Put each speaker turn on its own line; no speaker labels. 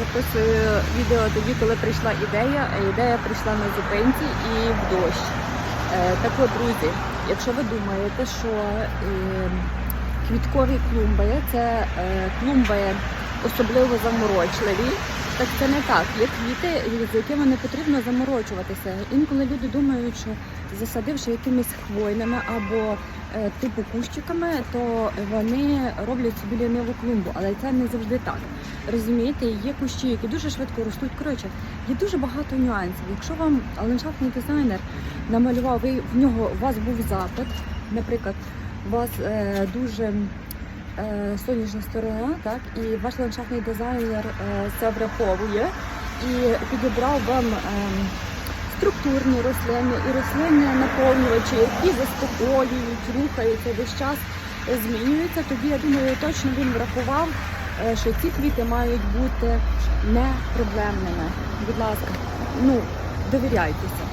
записую відео тоді, коли прийшла ідея. а Ідея прийшла на зупинці і в дощ. Е, Так от, друзі, якщо ви думаєте, що е, квіткові клумби це е, клумби особливо заморочливі, так це не так. Є квіти, з якими не потрібно заморочуватися. Інколи люди думають, що засадивши якимись хвойними або е, типу кущиками, то вони роблять собі ліниву клумбу, але це не завжди так. Розумієте, є кущі, які дуже швидко ростуть. Коротше, є дуже багато нюансів. Якщо вам ландшафтний дизайнер намалював, ви в нього у вас був запит, наприклад, у вас е, дуже сонячна сторона, так, і ваш ландшафтний дизайнер е, це враховує і підібрав вам. ем, структурні рослини і рослинні наповнювачі, які заспокоюють, рухаються весь час, е, змінюються. Тоді я думаю, точно він врахував, е, що ці квіти мають бути не проблемними. Будь ласка, ну довіряйтеся.